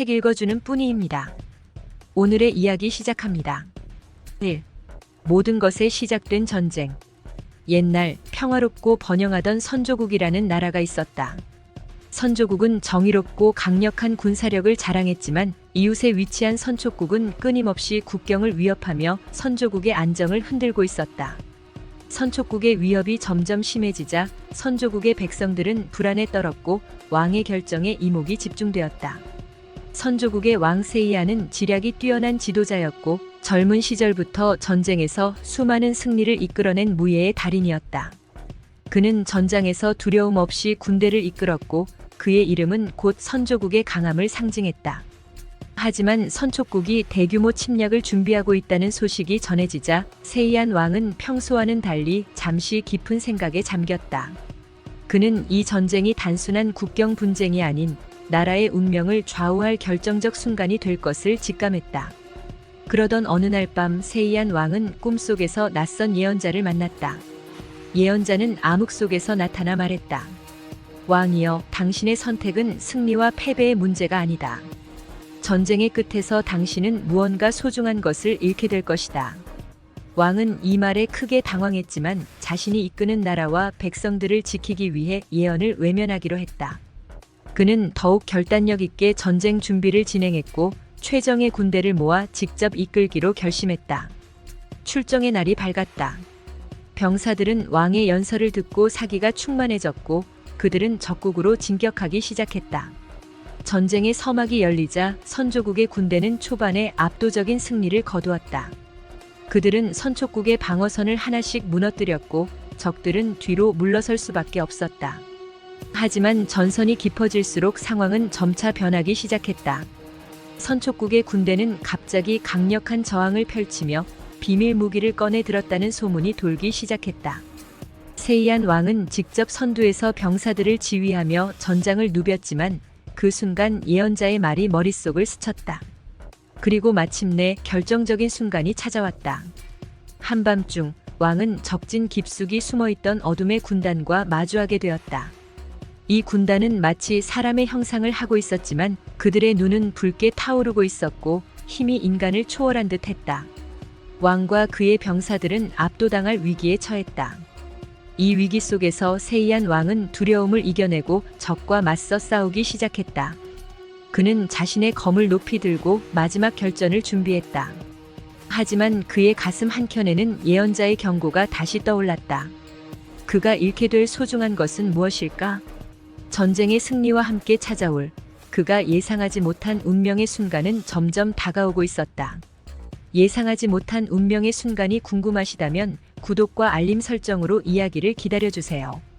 책 읽어주는 뿐이입니다. 오늘의 이야기 시작합니다. 1. 모든 것에 시작된 전쟁. 옛날 평화롭고 번영하던 선조국이라는 나라가 있었다. 선조국은 정의롭고 강력한 군사력을 자랑했지만 이웃에 위치한 선초국은 끊임없이 국경을 위협하며 선조국의 안정을 흔들고 있었다. 선초국의 위협이 점점 심해지자 선조국의 백성들은 불안에 떨었고 왕의 결정에 이목이 집중되었다. 선조국의 왕 세이야는 지략이 뛰어난 지도자였고 젊은 시절부터 전쟁에서 수많은 승리를 이끌어낸 무예의 달인이었다. 그는 전장에서 두려움 없이 군대를 이끌었고 그의 이름은 곧 선조국의 강함을 상징했다. 하지만 선초국이 대규모 침략을 준비하고 있다는 소식이 전해지자 세이안 왕은 평소와는 달리 잠시 깊은 생각에 잠겼다. 그는 이 전쟁이 단순한 국경 분쟁이 아닌 나라의 운명을 좌우할 결정적 순간이 될 것을 직감했다. 그러던 어느 날 밤 세이안 왕은 꿈속에서 낯선 예언자를 만났다. 예언자는 암흑 속에서 나타나 말했다. 왕이여, 당신의 선택은 승리와 패배의 문제가 아니다. 전쟁의 끝에서 당신은 무언가 소중한 것을 잃게 될 것이다. 왕은 이 말에 크게 당황했지만 자신이 이끄는 나라와 백성들을 지키기 위해 예언을 외면하기로 했다. 그는 더욱 결단력 있게 전쟁 준비를 진행했고 최정의 군대를 모아 직접 이끌기로 결심했다. 출정의 날이 밝았다. 병사들은 왕의 연설을 듣고 사기가 충만해졌고 그들은 적국으로 진격하기 시작했다. 전쟁의 서막이 열리자 선조국의 군대는 초반에 압도적인 승리를 거두었다. 그들은 선초국의 방어선을 하나씩 무너뜨렸고 적들은 뒤로 물러설 수밖에 없었다. 하지만 전선이 깊어질수록 상황은 점차 변하기 시작했다. 선초국의 군대는 갑자기 강력한 저항을 펼치며 비밀 무기를 꺼내 들었다는 소문이 돌기 시작했다. 세이안 왕은 직접 선두에서 병사들을 지휘하며 전장을 누볐지만 그 순간 예언자의 말이 머릿속을 스쳤다. 그리고 마침내 결정적인 순간이 찾아왔다. 한밤중 왕은 적진 깊숙이 숨어있던 어둠의 군단과 마주하게 되었다. 이 군단은 마치 사람의 형상을 하고 있었지만 그들의 눈은 붉게 타오르고 있었고 힘이 인간을 초월한 듯 했다. 왕과 그의 병사들은 압도당할 위기에 처했다. 이 위기 속에서 세이안 왕은 두려움을 이겨내고 적과 맞서 싸우기 시작했다. 그는 자신의 검을 높이 들고 마지막 결전을 준비했다. 하지만 그의 가슴 한켠에는 예언자의 경고가 다시 떠올랐다. 그가 잃게 될 소중한 것은 무엇일까? 전쟁의 승리와 함께 찾아올 그가 예상하지 못한 운명의 순간은 점점 다가오고 있었다. 예상하지 못한 운명의 순간이 궁금하시다면 구독과 알림 설정으로 이야기를 기다려주세요.